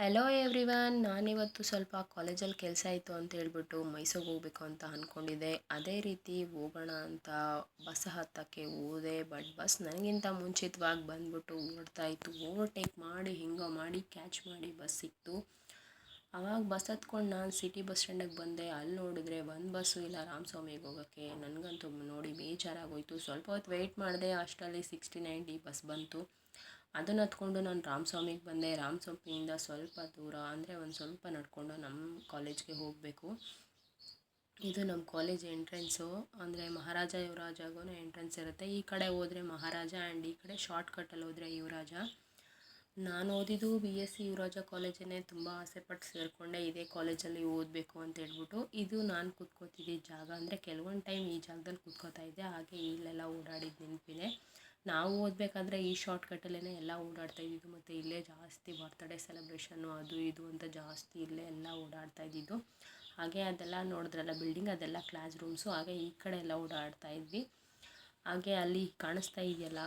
Hello everyone ನಾನಿವತ್ತು ಸ್ವಲ್ಪ ಕಾಲೇಜಲ್ಲಿ ಕೆಲಸ ಇತ್ತು ಅಂತ ಹೇಳ್ಬಿಟ್ಟು ಮೈಸೂರಿಗೆ ಹೋಗ್ಬೇಕು ಅಂತ ಅಂದ್ಕೊಂಡಿದ್ದೆ ಅದೇ ರೀತಿ ಹೋಗೋಣ ಅಂತ ಬಸ್ ಹತ್ತಕ್ಕೆ ಹೋದೆ. ಬಟ್ ಬಸ್ ನನಗಿಂತ ಮುಂಚಿತವಾಗಿ ಬಂದ್ಬಿಟ್ಟು ಓಡ್ತಾ ಇತ್ತು. ಓವರ್ಟೇಕ್ ಮಾಡಿ, ಹಿಂಗೋ ಮಾಡಿ ಕ್ಯಾಚ್ ಮಾಡಿ ಬಸ್ ಸಿಕ್ತು. ಆವಾಗ ಬಸ್ ಹತ್ಕೊಂಡು ನಾನು ಸಿಟಿ ಬಸ್ ಸ್ಟ್ಯಾಂಡಿಗೆ ಬಂದೆ. ಅಲ್ಲಿ ನೋಡಿದ್ರೆ ಒಂದು ಬಸ್ಸು ಇಲ್ಲ ರಾಮಸ್ವಾಮಿಗೆ ಹೋಗೋಕ್ಕೆ ನನಗಂತೂ ನೋಡಿ ಬೇಜಾರಾಗೋಯಿತು. ಸ್ವಲ್ಪ ಹೊತ್ತು ವೆಯ್ಟ್ ಮಾಡಿದೆ. ಅಷ್ಟರಲ್ಲಿ ಸಿಕ್ಸ್ಟಿ ನೈಂಟಿ ಬಸ್ ಬಂತು. ಅದನ್ನು ಹತ್ಕೊಂಡು ನಾನು ರಾಮಸ್ವಾಮಿಗೆ ಬಂದೆ. ರಾಮಸ್ವಾಮಿಯಿಂದ ಸ್ವಲ್ಪ ದೂರ, ಅಂದರೆ ಒಂದು ಸ್ವಲ್ಪ ನಡ್ಕೊಂಡು ನಮ್ಮ ಕಾಲೇಜ್ಗೆ ಹೋಗಬೇಕು. ಇದು ನಮ್ಮ ಕಾಲೇಜ್ ಎಂಟ್ರೆನ್ಸು ಅಂದರೆ ಮಹಾರಾಜ ಯುವರಾಜಾಗೂ ಎಂಟ್ರೆನ್ಸ್ ಇರುತ್ತೆ. ಈ ಕಡೆ ಹೋದರೆ ಮಹಾರಾಜ ಆ್ಯಂಡ್ ಈ ಕಡೆ ಶಾರ್ಟ್ಕಟ್ಟಲ್ಲಿ ಹೋದರೆ ಯುವರಾಜ. ನಾನು ಓದಿದ್ದು ಬಿ ಎಸ್ ಸಿ ಯುವರಾಜ ಕಾಲೇಜನ್ನೇ ತುಂಬ ಆಸೆಪಟ್ಟು ಸೇರಿಕೊಂಡೆ. ಇದೇ ಕಾಲೇಜಲ್ಲಿ ಓದಬೇಕು ಅಂತ ಹೇಳ್ಬಿಟ್ಟು ಇದು ನಾನು ಕೂತ್ಕೋತಿದ್ದ ಜಾಗ. ಅಂದರೆ ಕೆಲವೊಂದು ಟೈಮ್ ಈ ಜಾಗದಲ್ಲಿ ಕೂತ್ಕೋತಾ ಇದ್ದೆ. ಹಾಗೆ ಇಲ್ಲೆಲ್ಲ ಓಡಾಡಿದ ನೆನಪಿದೆ. ನಾವು ಓದಬೇಕಾದ್ರೆ ಈ ಶಾರ್ಟ್ಕಟ್ಟಲ್ಲೇ ಎಲ್ಲ ಓಡಾಡ್ತಾ ಇದ್ದಿದ್ದು ಮತ್ತು ಇಲ್ಲೇ ಜಾಸ್ತಿ ಬರ್ತ್ಡೇ ಸೆಲೆಬ್ರೇಷನ್ನು ಅದು ಇದು ಅಂತ ಜಾಸ್ತಿ ಇಲ್ಲೇ ಎಲ್ಲ ಓಡಾಡ್ತಾ ಇದ್ದಿದ್ದು. ಹಾಗೆ ಅದೆಲ್ಲ ನೋಡಿದ್ರಲ್ಲ ಬಿಲ್ಡಿಂಗ್ ಅದೆಲ್ಲ ಕ್ಲಾಸ್ ರೂಮ್ಸು ಹಾಗೆ ಈ ಕಡೆ ಎಲ್ಲ ಓಡಾಡ್ತಾ ಇದ್ವಿ. ಹಾಗೆ ಅಲ್ಲಿ ಕಾಣಿಸ್ತಾ ಇದೆಯಲ್ಲ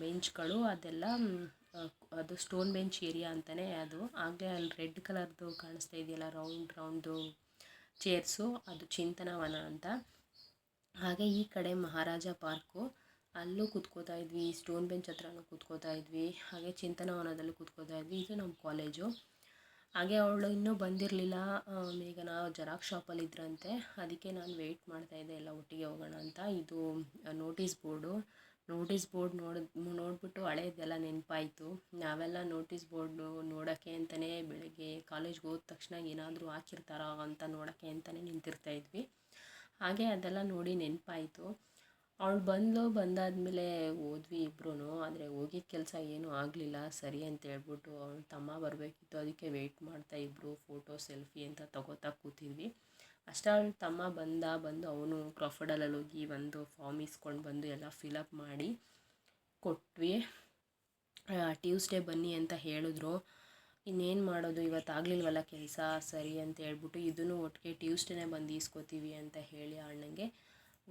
ಬೆಂಚ್ಗಳು ಅದೆಲ್ಲ ಅದು ಸ್ಟೋನ್ ಬೆಂಚ್ ಏರಿಯಾ ಅಂತಲೇ ಅದು. ಹಾಗೆ ಅಲ್ಲಿ ರೆಡ್ ಕಲರ್ದು ಕಾಣಿಸ್ತಾ ಇದೆಯಲ್ಲ ರೌಂಡ್ ರೌಂಡು ಚೇರ್ಸು ಅದು ಚಿಂತನವನ ಅಂತ. ಹಾಗೆ ಈ ಕಡೆ ಮಹಾರಾಜ ಪಾರ್ಕು ಅಲ್ಲೂ ಕೂತ್ಕೋತಾ ಇದ್ವಿ ಸ್ಟೋನ್ ಬೆಂಚ್ ಹತ್ರನೂ ಕೂತ್ಕೋತಾ ಇದ್ವಿ, ಹಾಗೆ ಚಿಂತನವನದಲ್ಲೂ ಕೂತ್ಕೋತಾ ಇದ್ವಿ. ಇದು ನಮ್ಮ ಕಾಲೇಜು ಹಾಗೆ ಅವಳು ಇನ್ನೂ ಬಂದಿರಲಿಲ್ಲ. ಈಗ ನಾವು ಜೆರಾಕ್ಸ್ ಶಾಪಲ್ಲಿ ಇದ್ರಂತೆ. ಅದಕ್ಕೆ ನಾನು ವೆಯ್ಟ್ ಮಾಡ್ತಾಯಿದ್ದೆ ಎಲ್ಲ ಒಟ್ಟಿಗೆ ಹೋಗೋಣ ಅಂತ. ಇದು ನೋಟಿಸ್ ಬೋರ್ಡು ನೋಟಿಸ್ ಬೋರ್ಡ್ ನೋಡಿ, ನೋಡಿಬಿಟ್ಟು ಹಳೆಯದೆಲ್ಲ ನೆನಪಾಯಿತು. ನಾವೆಲ್ಲ ನೋಟಿಸ್ ಬೋರ್ಡು ನೋಡೋಕ್ಕೆ ಅಂತಲೇ ಬೆಳಗ್ಗೆ ಕಾಲೇಜ್ಗೆ ಹೋದ ತಕ್ಷಣ ಏನಾದರೂ ಹಾಕಿರ್ತಾರ ಅಂತ ನೋಡೋಕ್ಕೆ ಅಂತಲೇ ನಿಂತಿರ್ತಾ ಇದ್ವಿ. ಹಾಗೆ ಅದೆಲ್ಲ ನೋಡಿ ನೆನಪಾಯಿತು. ಅವಳು ಬಂದಳು ಬಂದಾದಮೇಲೆ ಹೋದ್ವಿ ಇಬ್ಬರೂ ಆದರೆ ಹೋಗಿದ್ದ ಕೆಲಸ ಏನೂ ಆಗಲಿಲ್ಲ, ಸರಿ ಅಂತ ಹೇಳ್ಬಿಟ್ಟು ಅವಳು ತಮ್ಮ ಬರಬೇಕಿತ್ತು, ಅದಕ್ಕೆ ವೆಯ್ಟ್ ಮಾಡ್ತಾ ಇಬ್ಬರು ಫೋಟೋ ಸೆಲ್ಫಿ ಅಂತ ತಗೋತಾ ಕೂತಿದ್ವಿ. ಅಷ್ಟೇ ಅವ್ಳ ತಮ್ಮ ಬಂದ, ಬಂದು ಅವನು ಕ್ರಾಫರ್ಡಲ್ಲಲ್ಲಿ ಹೋಗಿ ಒಂದು ಫಾರ್ಮ್ ಇಸ್ಕೊಂಡು ಬಂದು ಎಲ್ಲ ಫಿಲಪ್ ಮಾಡಿ ಕೊಟ್ವಿ. ಟ್ಯೂಸ್ಡೇ ಬನ್ನಿ ಅಂತ ಹೇಳಿದ್ರು. ಇನ್ನೇನು ಮಾಡೋದು, ಇವತ್ತು ಆಗಲಿಲ್ವಲ್ಲ ಕೆಲಸ, ಸರಿ ಅಂತ ಹೇಳ್ಬಿಟ್ಟು ಇದನ್ನು ಒಟ್ಟಿಗೆ ಟ್ಯೂಸ್ಡೇನೇ ಬಂದು ಈಸ್ಕೊತೀವಿ ಅಂತ ಹೇಳಿ ಅಣ್ಣಂಗೆ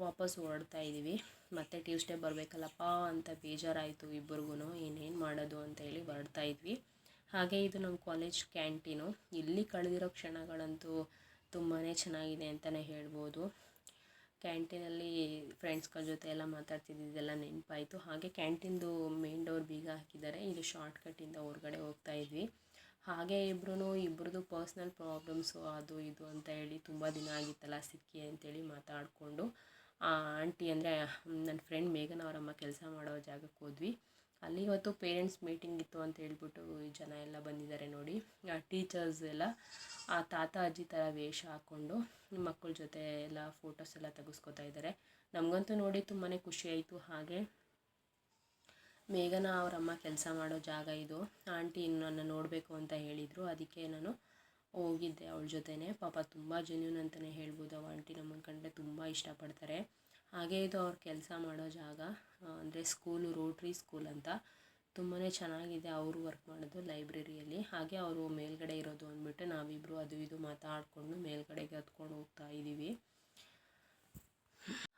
ವಾಪಸ್ ಹೊರಡ್ತಾ ಇದ್ದೀವಿ. ಮತ್ತೆ ಟ್ಯೂಸ್ಡೇ ಬರಬೇಕಲ್ಲಪ್ಪ ಅಂತ ಬೇಜಾರಾಯಿತು ಇಬ್ಬರಿಗೂ ಏನೇನು ಮಾಡೋದು ಅಂತ ಹೇಳಿ ಹೊರಡ್ತಾ ಇದ್ವಿ. ಹಾಗೆ ಇದು ನಮ್ಮ ಕಾಲೇಜ್ ಕ್ಯಾಂಟೀನು ಇಲ್ಲಿ ಕಳೆದಿರೋ ಕ್ಷಣಗಳಂತೂ ತುಂಬಾ ಚೆನ್ನಾಗಿದೆ ಅಂತಲೇ ಹೇಳ್ಬೋದು. ಕ್ಯಾಂಟೀನಲ್ಲಿ ಫ್ರೆಂಡ್ಸ್ಗಳ ಜೊತೆ ಎಲ್ಲ ಮಾತಾಡ್ತಿದ್ದಿದ್ದೆಲ್ಲ ನೆನಪಾಯಿತು. ಹಾಗೆ ಕ್ಯಾಂಟೀನ್ದು ಮೇನ್ ಡೋರ್ ಬೀಗ ಹಾಕಿದ್ದಾರೆ. ಇದು ಶಾರ್ಟ್ ಕಟ್ಟಿಂದ ಹೊರಗಡೆ ಹೋಗ್ತಾ ಇದ್ವಿ. ಹಾಗೆ ಇಬ್ಬರೂ ಇಬ್ರದ್ದು ಪರ್ಸ್ನಲ್ ಪ್ರಾಬ್ಲಮ್ಸು ಅದು ಇದು ಅಂತ ಹೇಳಿ ತುಂಬ ದಿನ ಆಗಿತ್ತಲ್ಲ, ಸಿಕ್ಕಿ ಅಂತೇಳಿ ಮಾತಾಡಿಕೊಂಡು. ಆ ಆಂಟಿ ಅಂದರೆ ನನ್ನ ಫ್ರೆಂಡ್ ಮೇಘನ ಅವರಮ್ಮ ಕೆಲಸ ಮಾಡೋ ಜಾಗಕ್ಕೆ ಹೋದ್ವಿ. ಅಲ್ಲಿ ಇವತ್ತು ಪೇರೆಂಟ್ಸ್ ಮೀಟಿಂಗ್ ಇತ್ತು ಅಂತ ಹೇಳ್ಬಿಟ್ಟು ಜನ ಎಲ್ಲ ಬಂದಿದ್ದಾರೆ ನೋಡಿ. ಟೀಚರ್ಸ್ ಎಲ್ಲ, ಆ ತಾತ ಅಜ್ಜಿ ಥರ ವೇಷ ಹಾಕ್ಕೊಂಡು ಮಕ್ಕಳ ಜೊತೆ ಎಲ್ಲ ಫೋಟೋಸ್ ಎಲ್ಲ ತೆಗೆಸ್ಕೊತಾ ಇದ್ದಾರೆ. ನಮಗಂತೂ ನೋಡಿ ತುಂಬಾ ಖುಷಿ ಆಯಿತು. ಹಾಗೆ ಮೇಘನ ಅವರಮ್ಮ ಕೆಲಸ ಮಾಡೋ ಜಾಗ ಇದು. ಆಂಟಿ ನನ್ನ ನೋಡಬೇಕು ಅಂತ ಹೇಳಿದರು. ಅದಕ್ಕೆ ನಾನು ಹೋಗಿದ್ದೆ ಅವಳ ಜೊತೆನೇ. ಪಾಪ ತುಂಬ ಜೆನ್ಯೂನ್ ಅಂತಲೇ ಹೇಳ್ಬೋದು. ಅವ ಆಂಟಿ ನಮ್ಮನ್ನು ಕಂಡ್ರೆ ತುಂಬ ಇಷ್ಟಪಡ್ತಾರೆ. ಹಾಗೆ ಇದು ಅವ್ರು ಕೆಲಸ ಮಾಡೋ ಜಾಗ ಅಂದರೆ ಸ್ಕೂಲು ರೋಟ್ರಿ ಸ್ಕೂಲ್ ಅಂತ ತುಂಬಾ ಚೆನ್ನಾಗಿದೆ ಅವರು ವರ್ಕ್ ಮಾಡೋದು ಲೈಬ್ರರಿಯಲ್ಲಿ ಹಾಗೆ ಅವರು ಮೇಲ್ಗಡೆ ಇರೋದು ಅಂದ್ಬಿಟ್ಟು ನಾವಿಬ್ಬರು ಅದು ಇದು ಮಾತಾಡಿಕೊಂಡು ಮೇಲ್ಗಡೆಗೆ ಹತ್ಕೊಂಡು ಹೋಗ್ತಾ ಇದ್ದೀವಿ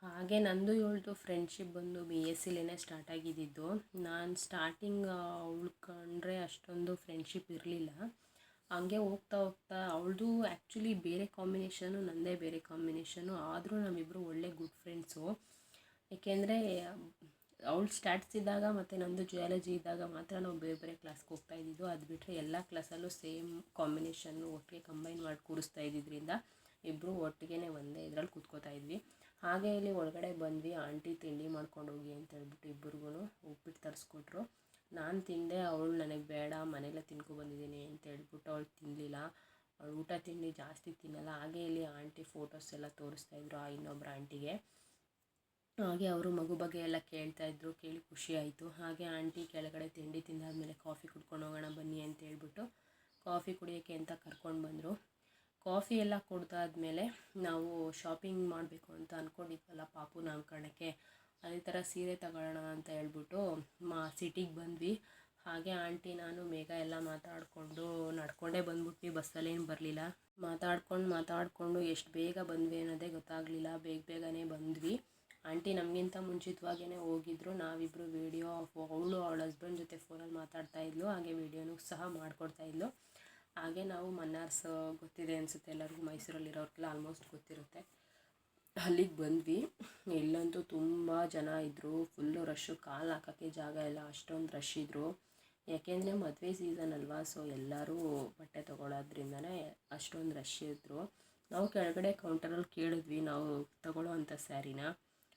ಹಾಗೆ ನಂದು ಇವಳದು ಫ್ರೆಂಡ್ಶಿಪ್ ಬಂದು ಬಿ ಎಸ್ ಸಿಲೇನೆ ಸ್ಟಾರ್ಟ್ ಆಗಿದ್ದಿದ್ದು ನಾನು ಸ್ಟಾರ್ಟಿಂಗ್ ಅವಳು ಕಂಡ್ರೆ ಅಷ್ಟೊಂದು ಫ್ರೆಂಡ್ಶಿಪ್ ಇರಲಿಲ್ಲ. ಹಂಗೆ ಹೋಗ್ತಾ ಹೋಗ್ತಾ ಅವಳದು ಆ್ಯಕ್ಚುಲಿ ಬೇರೆ ಕಾಂಬಿನೇಷನು ನನ್ನದೇ ಬೇರೆ ಕಾಂಬಿನೇಷನು ಆದರೂ ನಮ್ಮಿಬ್ಬರು ಒಳ್ಳೆ ಗುಡ್ ಫ್ರೆಂಡ್ಸು ಏಕೆಂದರೆ, ಅವಳು ಸ್ಟ್ಯಾಟ್ಸ್ ಇದ್ದಾಗ ಮತ್ತು ನಂದು ಜಿಯಾಲಜಿ ಇದ್ದಾಗ ಮಾತ್ರ ನಾವು ಬೇರೆ ಬೇರೆ ಕ್ಲಾಸ್ಗೆ ಹೋಗ್ತಾ ಇದ್ದಿದ್ದು. ಅದು ಬಿಟ್ಟರೆ ಎಲ್ಲ ಕ್ಲಾಸಲ್ಲೂ ಸೇಮ್ ಕಾಂಬಿನೇಷನ್ನು ಒಟ್ಟಿಗೆ ಕಂಬೈನ್ ಮಾಡಿ ಕೂರಿಸ್ತಾ ಇದ್ದಿದ್ದರಿಂದ ಇಬ್ಬರು ಒಟ್ಟಿಗೆ ಒಂದೇ ಇದ್ರಲ್ಲಿ ಕೂತ್ಕೋತಾ ಇದ್ವಿ. ಹಾಗೆ ಇಲ್ಲಿ ಒಳಗಡೆ ಬಂದ್ವಿ, ಆಂಟಿ ತಿಂಡಿ ಮಾಡ್ಕೊಂಡು ಹೋಗಿ ಅಂತ ಹೇಳ್ಬಿಟ್ಟು ಇಬ್ಬರಿಗೂ ಉಪ್ಪಿಟ್ಟು ತರಿಸ್ಕೊಟ್ರು. ನಾನು ತಿಂದೆ, ಅವಳು ನನಗೆ ಬೇಡ, ಮನೆಯಲ್ಲೇ ತಿನ್ಕೊ ಬಂದಿದ್ದೀನಿ ಅಂತ ಹೇಳ್ಬಿಟ್ಟು ಅವಳು ತಿನ್ನಲಿಲ್ಲ ಅವಳು ಊಟ ತಿಂಡಿ ಜಾಸ್ತಿ ತಿನ್ನಲ್ಲ. ಹಾಗೆ ಇಲ್ಲಿ ಆಂಟಿ ಫೋಟೋಸ್ ಎಲ್ಲ ತೋರಿಸ್ತಾ ಇದ್ರು ಆ ಇನ್ನೊಬ್ರು ಆಂಟಿಗೆ. ಹಾಗೆ ಅವರು ಮಗು ಬಗ್ಗೆ ಎಲ್ಲ ಕೇಳ್ತಾ ಇದ್ರು, ಕೇಳಿ ಖುಷಿ ಆಯಿತು. ಹಾಗೆ ಆಂಟಿ ಕೆಳಗಡೆ ತಿಂಡಿ ತಿಂದಾದಮೇಲೆ ಕಾಫಿ ಕುಡ್ಕೊಂಡು ಹೋಗೋಣ ಬನ್ನಿ ಅಂತ ಹೇಳ್ಬಿಟ್ಟು ಕಾಫಿ ಕುಡಿಯೋಕ್ಕೆ ಅಂತ ಕರ್ಕೊಂಡು ಬಂದರು. ಕಾಫಿ ಎಲ್ಲ ಕುಡ್ದಾದ್ಮೇಲೆ ನಾವು ಶಾಪಿಂಗ್ ಮಾಡಬೇಕು ಅಂತ ಅಂದ್ಕೊಂಡಿದ್ವಲ್ಲ ಪಾಪು ನಾಮಕರಣಕ್ಕೆ. ಅದೇ ಥರ ಸೀರೆ ತಗೊಳ್ಳೋಣ ಅಂತ ಹೇಳ್ಬಿಟ್ಟು ಮಾ ಸಿಟಿಗೆ ಬಂದ್ವಿ. ಹಾಗೆ ಆಂಟಿ ನಾನು ಮೇಘ ಎಲ್ಲ ಮಾತಾಡಿಕೊಂಡು ನಡ್ಕೊಂಡೇ ಬಂದ್ಬಿಟ್ವಿ ಬಸ್ಸಲ್ಲೇನು ಬರಲಿಲ್ಲ. ಮಾತಾಡ್ಕೊಂಡು ಮಾತಾಡಿಕೊಂಡು ಎಷ್ಟು ಬೇಗ ಬಂದ್ವಿ ಅನ್ನೋದೇ ಗೊತ್ತಾಗಲಿಲ್ಲ. ಬೇಗ ಬೇಗನೆ ಬಂದ್ವಿ. ಆಂಟಿ ನಮಗಿಂತ ಮುಂಚಿತವಾಗೇ ಹೋಗಿದ್ರು. ನಾವಿಬ್ಬರು ವೀಡಿಯೋ ಅವಳು ಅವಳ ಹಸ್ಬೆಂಡ್ ಜೊತೆ ಫೋನಲ್ಲಿ ಮಾತಾಡ್ತಾ ಇದ್ಲು. ಹಾಗೆ ವೀಡಿಯೋನು ಸಹ ಮಾಡಿಕೊಡ್ತಾ ಇದ್ಲು. ಹಾಗೆ ನಾವು ಮನ್ನಾರ್ಸ್ ಗೊತ್ತಿದೆ ಅನಿಸುತ್ತೆ ಎಲ್ಲರಿಗೂ, ಮೈಸೂರಲ್ಲಿರೋರಿಗೆಲ್ಲ ಆಲ್ಮೋಸ್ಟ್ ಗೊತ್ತಿರುತ್ತೆ. ಅಲ್ಲಿಗೆ ಬಂದ್ವಿ. ಇಲ್ಲಂತೂ ತುಂಬ ಜನ ಇದ್ದರು ಫುಲ್ಲು ರಶ್ಶು ಕಾಲು ಹಾಕೋಕ್ಕೆ ಜಾಗ ಇಲ್ಲ. ಅಷ್ಟೊಂದು ರಶ್ ಇದ್ದರು ಯಾಕೆಂದರೆ ಮದುವೆ ಸೀಸನ್ ಅಲ್ವಾ ಸೊ ಎಲ್ಲರೂ ಬಟ್ಟೆ ತೊಗೊಳೋದ್ರಿಂದನೇ ಅಷ್ಟೊಂದು ರಶ್ ಇದ್ದರು ನಾವು ಕೆಳಗಡೆ ಕೌಂಟರಲ್ಲಿ ಕೇಳಿದ್ವಿ, ನಾವು ತಗೊಳ್ಳೋ ಅಂಥ ಸ್ಯಾರಿನ.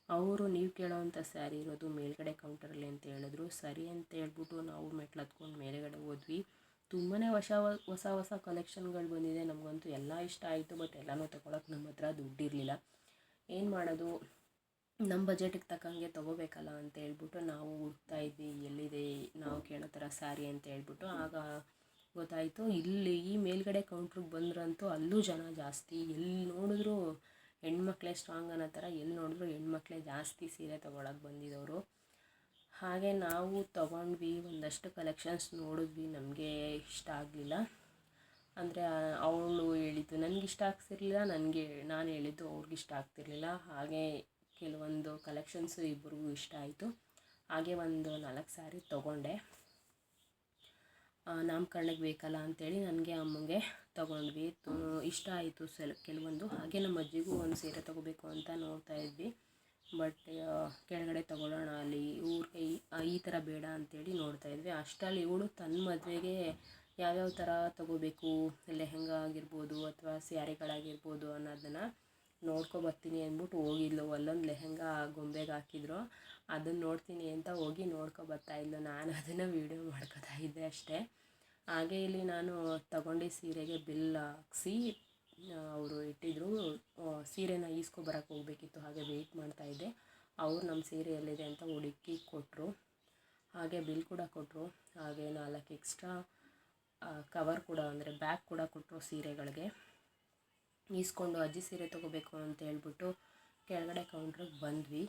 ಅವರು, ನೀವು ಕೇಳೋವಂಥ ಸ್ಯಾರಿ ಇರೋದು ಮೇಲ್ಗಡೆ ಕೌಂಟರಲ್ಲಿ ಅಂತ ಹೇಳಿದ್ರು. ಸರಿ ಅಂತ ಹೇಳ್ಬಿಟ್ಟು ನಾವು ಮೆಟ್ಲು ಹತ್ಕೊಂಡು ಮೇಲೆಗಡೆ ಹೋದ್ವಿ. ತುಂಬಾ ಹೊಸ ಹೊಸ ಹೊಸ ಕಲೆಕ್ಷನ್ಗಳು ಬಂದಿದೆ. ನಮಗಂತೂ ಎಲ್ಲ ಇಷ್ಟ ಆಯಿತು ಬಟ್ ಎಲ್ಲನೂ ತೊಗೊಳಕ್ಕೆ ನಮ್ಮ ಹತ್ರ ದುಡ್ಡಿರಲಿಲ್ಲ. ಏನು ಮಾಡೋದು? ನಮ್ಮ ಬಜೆಟಿಗೆ ತಕ್ಕಂಗೆ ತೊಗೋಬೇಕಲ್ಲ ಅಂತ ಹೇಳ್ಬಿಟ್ಟು ನಾವು ಹುಡ್ಕ್ತಾ ಇದ್ವಿ. ಎಲ್ಲಿದೆ? ನಾವು ಕೇಳೋ ಥರ ಸ್ಯಾರಿ ಅಂತ ಹೇಳ್ಬಿಟ್ಟು ಆಗ ಗೊತ್ತಾಯಿತು. ಇಲ್ಲಿ ಈ ಮೇಲ್ಗಡೆ ಕೌಂಟ್ರಿಗೆ ಬಂದ್ರಂತೂ ಅಲ್ಲೂ ಜನ ಜಾಸ್ತಿ. ಎಲ್ಲಿ ನೋಡಿದ್ರು ಹೆಣ್ಮಕ್ಳೇ ಸ್ಟ್ರಾಂಗ್ ಅನ್ನೋ ಥರ ಎಲ್ಲಿ ನೋಡಿದ್ರು ಹೆಣ್ಮಕ್ಳೇ ಜಾಸ್ತಿ ಸೀರೆ ತೊಗೊಳಕ್ಕೆ ಬಂದಿದ್ದವರು ಹಾಗೆ ನಾವು ತೊಗೊಂಡ್ವಿ, ಒಂದಷ್ಟು ಕಲೆಕ್ಷನ್ಸ್ ನೋಡಿದ್ವಿ. ನಮಗೆ ಇಷ್ಟ ಆಗಲಿಲ್ಲ. ಅಂದರೆ ಅವಳು ಹೇಳಿದ್ದು ನನಗೆ ಇಷ್ಟ ಆಗ್ತಿರ್ಲಿಲ್ಲ, ನನಗೆ, ನಾನು ಹೇಳಿದ್ದು ಅವ್ರಿಗೆ ಇಷ್ಟ ಆಗ್ತಿರ್ಲಿಲ್ಲ. ಹಾಗೆ ಕೆಲವೊಂದು ಕಲೆಕ್ಷನ್ಸು ಇಬ್ಬರಿಗೂ ಇಷ್ಟ ಆಯಿತು. ಹಾಗೆ ಒಂದು ನಾಲ್ಕು ಸಾರಿ ತೊಗೊಂಡೆ. ನಾಮಕರಣಕ್ಕೆ ಬೇಕಲ್ಲ ಅಂಥೇಳಿ ನನಗೆ ಅಮ್ಮಂಗೆ ತೊಗೊಂಡ್ವಿ. ಇಷ್ಟ ಆಯಿತು ಸೆಲ್, ಕೆಲವೊಂದು. ಹಾಗೆ ನಮ್ಮ ಅಜ್ಜಿಗೂ ಒಂದು ಸೀರೆ ತೊಗೋಬೇಕು ಅಂತ ನೋಡ್ತಾ ಇದ್ವಿ. ಬಟ್ ಕೆಳಗಡೆ ತೊಗೊಳ್ಳೋಣ, ಅಲ್ಲಿ ಊರಿಗೆ ಈ ಥರ ಬೇಡ ಅಂಥೇಳಿ ನೋಡ್ತಾ ಇದ್ವಿ. ಅಷ್ಟರಲ್ಲಿ ಇವಳು ತನ್ನ ಮದುವೆಗೆ ಯಾವ್ಯಾವ ಥರ ತೊಗೋಬೇಕು ಲೆಹೆಂಗಾ ಆಗಿರ್ಬೋದು ಅಥವಾ ಸ್ಯಾರಿಗಳಾಗಿರ್ಬೋದು ಅನ್ನೋದನ್ನು ನೋಡ್ಕೊಬರ್ತೀನಿ ಅಂದ್ಬಿಟ್ಟು ಹೋಗಿದ್ಲು. ಅಲ್ಲೊಂದು ಲೆಹೆಂಗಾ ಗೊಂಬೆಗೆ ಹಾಕಿದ್ರು. ಅದನ್ನು ನೋಡ್ತೀನಿ ಅಂತ ಹೋಗಿ ಬರ್ತಾ ಇದ್ಲು. ನಾನು ಅದನ್ನು ವೀಡಿಯೋ ಮಾಡ್ಕೊತಾ ಇದ್ದೆ ಅಷ್ಟೇ. ಹಾಗೆ ಇಲ್ಲಿ ನಾನು ತಗೊಂಡು ಸೀರೆಗೆ ಬಿಲ್ ಹಾಕ್ಸಿ ಅವರು ಇಟ್ಟಿದ್ರು. ಸೀರೆನ ಈಸ್ಕೊಬರಕ್ಕೆ ಹೋಗ್ಬೇಕಿತ್ತು. ಹಾಗೆ ವೆಯ್ಟ್ ಮಾಡ್ತಾಯಿದ್ದೆ ಅವ್ರು ನಮ್ಮ ಸೀರೆ ಎಲ್ಲಿದೆ ಅಂತ ಹುಡುಕಿ ಕೊಟ್ಟರು ಹಾಗೆ ಬಿಲ್ ಕೂಡ ಕೊಟ್ಟರು ಹಾಗೆ ನಾಲ್ಕು ಎಕ್ಸ್ಟ್ರಾ ಕವರ್ ಕೂಡ ಅಂದರೆ ಬ್ಯಾಗ್ ಕೂಡ ಕೊಟ್ಟರು ಸೀರೆಗಳಿಗೆ. ಈಸ್ಕೊಂಡು ಅಜ್ಜಿ ಸೀರೆ ತೊಗೋಬೇಕು ಅಂತ ಹೇಳ್ಬಿಟ್ಟು ಕೆಳಗಡೆ ಕೌಂಟ್ರಿಗೆ ಬಂದ್ವಿ.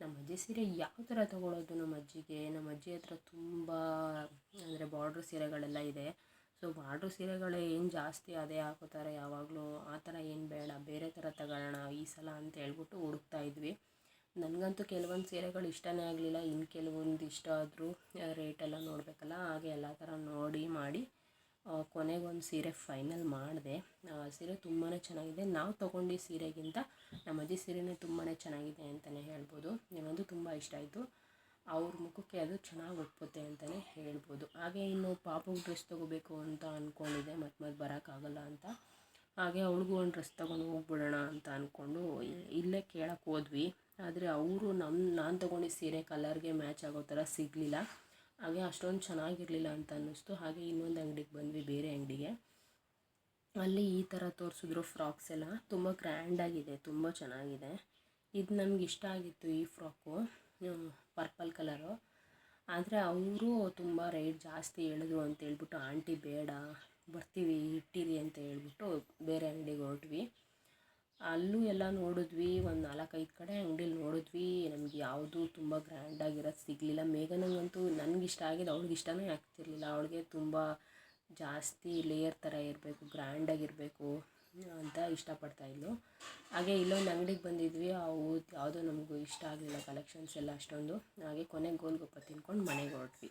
ನಮ್ಮ ಅಜ್ಜಿ ಸೀರೆ ಯಾವ ಥರ ತೊಗೊಳೋದು ನಮ್ಮ ಅಜ್ಜಿಗೆ? ನಮ್ಮ ಅಜ್ಜಿ ಹತ್ರ ತುಂಬ ಅಂದರೆ ಬಾರ್ಡ್ರ್ ಸೀರೆಗಳೆಲ್ಲ ಇದೆ. ಸೊ ಬಾರ್ಡ್ರ್ ಸೀರೆಗಳೇ ಏನು ಜಾಸ್ತಿ ಅದೇ ಹಾಕೋತಾರೆ ಯಾವಾಗಲೂ. ಆ ಥರ ಏನು ಬೇಡ, ಬೇರೆ ಥರ ತಗೊಳ್ಳೋಣ ಈ ಸಲ ಅಂತ ಹೇಳ್ಬಿಟ್ಟು ಹುಡುಕ್ತಾ ಇದ್ವಿ. ನನಗಂತೂ ಕೆಲವೊಂದು ಸೀರೆಗಳು ಇಷ್ಟನೇ ಆಗಲಿಲ್ಲ. ಇನ್ನು ಕೆಲವೊಂದು ಇಷ್ಟ ಆದರೂ ರೇಟೆಲ್ಲ ನೋಡಬೇಕಲ್ಲ, ಹಾಗೆ ಎಲ್ಲ ಥರ ನೋಡಿ, ಮಾಡಿ ಕೊನೆಗೊಂದು ಸೀರೆ ಫೈನಲ್ ಮಾಡಿದೆ. ಸೀರೆ ತುಂಬಾ ಚೆನ್ನಾಗಿದೆ. ನಾವು ತೊಗೊಂಡು ಸೀರೆಗಿಂತ ನಮ್ಮ ಅಜ್ಜಿ ಸೀರೆನೇ ತುಂಬಾ ಚೆನ್ನಾಗಿದೆ ಅಂತಲೇ ಹೇಳ್ಬೋದು. ನನಗಂತೂ ತುಂಬ ಇಷ್ಟ ಆಯಿತು. ಅವ್ರ ಮುಖಕ್ಕೆ ಅದು ಚೆನ್ನಾಗಿ ಒಪ್ಪುತ್ತೆ ಅಂತಲೇ ಹೇಳ್ಬೋದು. ಹಾಗೆ ಇನ್ನು ಪಾಪುಗೆ ಡ್ರೆಸ್ ತೊಗೋಬೇಕು ಅಂತ ಅಂದ್ಕೊಂಡಿದ್ದೆ ಮತ್ತೆ ಮತ್ತೆ ಬರೋಕ್ಕಾಗಲ್ಲ ಅಂತ. ಹಾಗೆ ಅವಳಿಗೂ ಒಂದು ಡ್ರೆಸ್ ತೊಗೊಂಡು ಹೋಗ್ಬಿಡೋಣ ಅಂತ ಅಂದ್ಕೊಂಡು ಇಲ್ಲೇ ಕೇಳಕ್ಕೆ ಹೋದ್ವಿ. ಆದರೆ ಅವರು ನಮ್ಮ ನಾನು ತೊಗೊಂಡಿದ್ದ ಸೀರೆ ಕಲರ್ಗೆ ಮ್ಯಾಚ್ ಆಗೋ ಥರ ಸಿಗಲಿಲ್ಲ. ಹಾಗೆ ಅಷ್ಟೊಂದು ಚೆನ್ನಾಗಿರಲಿಲ್ಲ ಅಂತ ಅನ್ನಿಸ್ತು. ಹಾಗೆ ಇನ್ನೊಂದು ಅಂಗಡಿಗೆ ಬಂದ್ವಿ, ಬೇರೆ ಅಂಗಡಿಗೆ. ಅಲ್ಲಿ ಈ ಥರ ತೋರಿಸಿದ್ರು ಫ್ರಾಕ್ಸ್ ಎಲ್ಲ. ತುಂಬ ಗ್ರ್ಯಾಂಡಾಗಿದೆ, ತುಂಬ ಚೆನ್ನಾಗಿದೆ. ಇದು ನಮ್ಗೆ ಇಷ್ಟ ಆಗಿತ್ತು ಈ ಫ್ರಾಕು ಪರ್ಪಲ್ ಕಲರು. ಆದರೆ ಅವರು ತುಂಬ ರೇಟ್ ಜಾಸ್ತಿ ಹೇಳಿದ್ರು ಅಂತ ಹೇಳ್ಬಿಟ್ಟು, ಆಂಟಿ ಬೇಡ, ಬರ್ತೀವಿ, ಇಟ್ಟಿರಿ ಅಂತ ಹೇಳ್ಬಿಟ್ಟು ಬೇರೆ ಅಂಗಡಿಗೆ ಹೊರಟ್ವಿ. ಅಲ್ಲೂ ಎಲ್ಲ ನೋಡಿದ್ವಿ, ಒಂದು ನಾಲ್ಕೈದು ಕಡೆ ಅಂಗಡಿಲಿ ನೋಡಿದ್ವಿ. ನಮ್ಗೆ ಯಾವುದು ತುಂಬ ಗ್ರ್ಯಾಂಡಾಗಿರೋದು ಸಿಗಲಿಲ್ಲ. ಮೇಘನಂಗಂತೂ ನನಗೆ ಇಷ್ಟ ಆಗಿದೆ, ಅವ್ಳಿಗೆ ಇಷ್ಟನೂ ಆಗ್ತಿರ್ಲಿಲ್ಲ. ಅವಳಿಗೆ ತುಂಬ ಜಾಸ್ತಿ ಲೇಯರ್ ಥರ ಇರಬೇಕು ಗ್ರ್ಯಾಂಡಾಗಿರಬೇಕು ಅಂತ ಇಷ್ಟಪಡ್ತಾ ಇದ್ಲು. ಹಾಗೆ ಇಲ್ಲೊಂದು ಅಂಗಡಿಗೆ ಬಂದಿದ್ವಿ. ಅವು ಯಾವುದೋ ನಮಗೂ ಇಷ್ಟ ಆಗಲಿಲ್ಲ ಕಲೆಕ್ಷನ್ಸ್ ಎಲ್ಲ ಅಷ್ಟೊಂದು. ಹಾಗೆ ಕೊನೆಗೆ ಗೋಲ್ಗಪ್ಪ ತಿನ್ಕೊಂಡು ಮನೆಗೆ ಹೊರಟ್ವಿ.